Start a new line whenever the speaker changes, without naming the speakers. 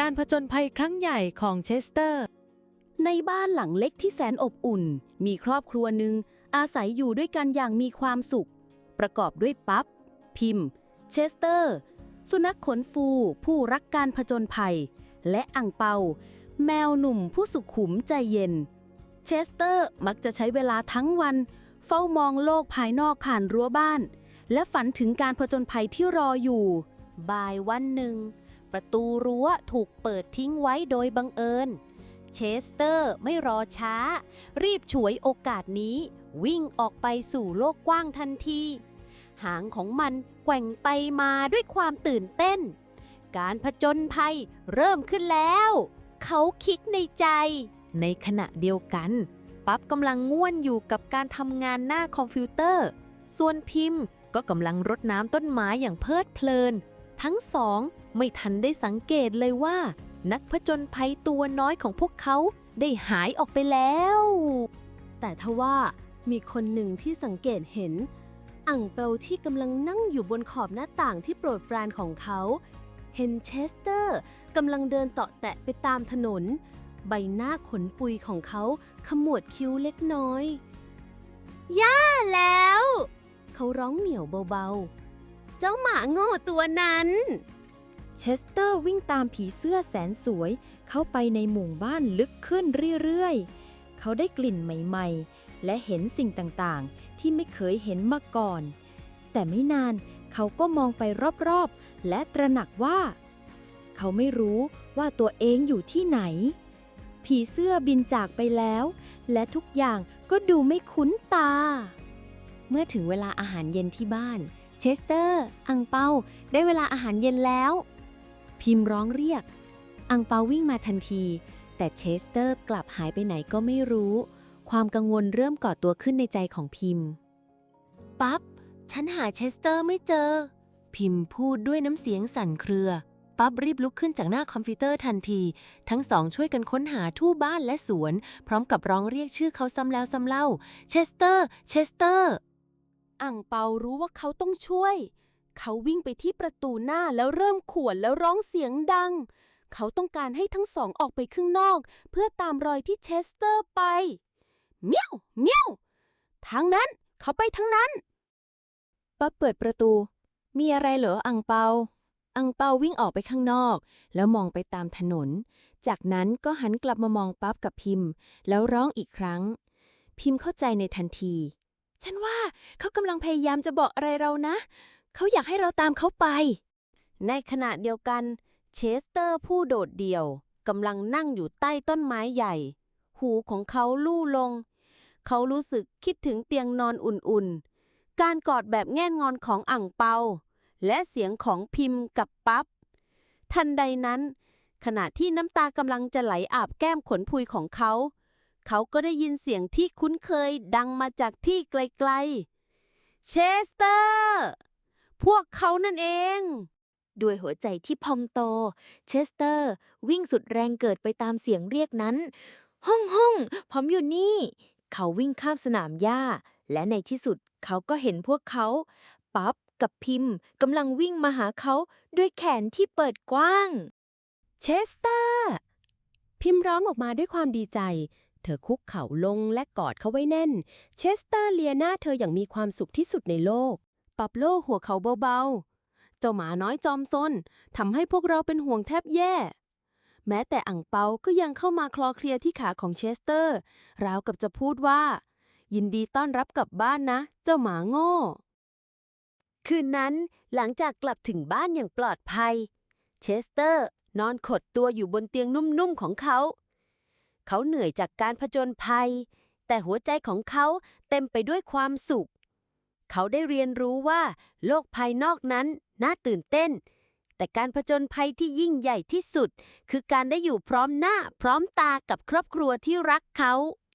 การผจญภัยครั้งใหญ่ของเชสเตอร์
ในบ้านหลังเล็กที่แสนอบอุ่น มีครอบครัวหนึ่งอาศัยอยู่ด้วยกันอย่างมีความสุข ประกอบด้วยปั๊บพิมพ์ เชสเตอร์ สุนัขขนฟู ผู้รักการผจญภัย และอังเปา แมวหนุ่มผู้สุขุมใจเย็น เชสเตอร์มักจะใช้เวลาทั้งวัน เฝ้ามองโลกภายนอกผ่านรั้วบ้าน และฝันถึงการผจญภัยที่รออยู่
บ่ายวันหนึ่ง ประตูรั้วถูกเปิดทิ้งไว้โดยบังเอิญ เชสเตอร์ไม่รอช้า รีบฉวยโอกาสนี้ วิ่งออกไปสู่โลกกว้างทันที หางของมันแกว่งไปมาด้วยความตื่นเต้น การผจญภัยเริ่มขึ้นแล้ว เขาคิดในใจ ในขณะเดียวกัน ปั๊บกำลังง่วนอยู่กับการทำงานหน้าคอมพิวเตอร์ ส่วนพิมพ์ก็กำลังรดน้ำต้นไม้อย่างเพลิดเพลิน ทั้งสองไม่ทันได้สังเกตเลยว่า นักผจญภัยตัวน้อยของพวกเขาได้หายออกไปแล้ว
แต่ทว่ามีคนหนึ่งที่สังเกตเห็นอ่างเปลที่กำลังนั่งอยู่บนขอบหน้าต่างที่โปรดปรานของเขาเห็นเชสเตอร์กำลังเดินเตาะแตะไปตามถนน ใบหน้าขนปุยของเขาขมวดคิ้วเล็กน้อย ย่าแล้ว เขาร้องเหมียวเบาๆ จ้าหมาโง่ตัวนั้น
เชสเตอร์วิ่งตามผีเสื้อแสนสวย เข้าไปในหมู่บ้านลึกขึ้นเรื่อยๆ เขาได้กลิ่นใหม่ๆ และเห็นสิ่งต่างๆ ที่ไม่เคยเห็นมาก่อน แต่ไม่นานเขาก็มองไปรอบๆ และตระหนักว่า เขาไม่รู้ว่าตัวเองอยู่ที่ไหน ผีเสื้อบินจากไปแล้ว และทุกอย่างก็ดูไม่คุ้นตา
เมื่อถึงเวลาอาหารเย็นที่บ้าน เชสเตอร์ อังเปา ได้เวลาอาหารเย็นแล้ว พิมพ์ร้องเรียก อังเปาวิ่งมาทันที แต่เชสเตอร์กลับหายไปไหนก็ไม่รู้ ความกังวลเริ่มก่อตัวขึ้นในใจของพิมพ์ ปั๊บ ฉันหาเชสเตอร์ไม่เจอ พิมพ์พูดด้วยน้ำเสียงสั่นเครือ ปั๊บรีบลุกขึ้นจากหน้าคอมพิวเตอร์ทันที ทั้งสองช่วยกันค้นหาทั่วบ้านและสวน พร้อมกับร้องเรียกชื่อเขาซ้ำแล้วซ้ำเล่า เชสเตอร์ เชสเตอร์
อ่างเปารู้ว่าเขาต้องช่วย เขาวิ่งไปที่ประตูหน้าแล้วเริ่มขวนแล้วร้องเสียงดัง เขาต้องการให้ทั้งสองออกไปข้างนอก เพื่อตามรอยที่เชสเตอร์ไป เมียวเมียวทางนั้น เขาไปทางนั้น
ปั๊บเปิดประตู มีอะไรเหรออังเปา อังเปาวิ่งออกไปข้างนอก แล้วมองไปตามถนน จากนั้นก็หันกลับมามองปั๊บกับพิมพ์ แล้วร้องอีกครั้ง พิมพ์เข้าใจในทันที ฉันว่าเขากำลังพยายามจะบอกอะไรเรานะ เขาอยากให้เราตามเขาไป ในขณะเดียวกัน เชสเตอร์ผู้โดดเดี่ยวกำลังนั่งอยู่ใต้ต้นไม้ใหญ่ หูของเขาลู่ลง เขารู้สึกคิดถึงเตียงนอนอุ่นๆ การกอดแบบแง่นงอนของอ่างเปา และเสียงของพิมพ์กับปั๊บ ทันใดนั้น ขณะที่น้ำตากำลังจะไหลอาบแก้มขนพุยของเขา เขาก็ได้ยินเสียงที่คุ้นเคยดังมาจากที่ไกลๆ เชสเตอร์ พวกเขานั่นเอง ด้วยหัวใจที่พองโต เชสเตอร์ วิ่งสุดแรงเกิดไปตามเสียงเรียกนั้น ห้องห้องผมอยู่นี่ เขาวิ่งข้ามสนามหญ้า และในที่สุดเขาก็เห็นพวกเขาปั๊บกับพิมพ์กำลังวิ่งมาหาเขาด้วยแขนที่เปิดกว้าง
เชสเตอร์ พิมพ์ร้องออกมาด้วยความดีใจ เธอคุกเข่าลงและกอดเขาไว้แน่น เชสเตอร์เลียหน้าเธออย่างมีความสุขที่สุดในโลก ปับโลหัวเขาเบาๆ เจ้าหมาน้อยจอมซนทำให้พวกเราเป็นห่วงแทบแย่ แม้แต่อ่างเปาก็ยังเข้ามาคลอเคลียที่ขาของเชสเตอร์ ราวกับจะพูดว่า ยินดีต้อนรับกลับบ้านนะ เจ้าหมาโง่ คืนนั้นหลังจากกลับถึงบ้านอย่างปลอดภัย เชสเตอร์นอนขดตัวอยู่บนเตียงนุ่มๆของเขา เขาเหนื่อยจากการผจญภัย แต่หัวใจของเขาเต็มไปด้วยความสุข เขาได้เรียนรู้ว่า โลกภายนอกนั้นน่าตื่นเต้น แต่การผจญภัยที่ยิ่งใหญ่ที่สุด คือการได้อยู่พร้อมหน้าพร้อมตากับครอบครัวที่รักเขา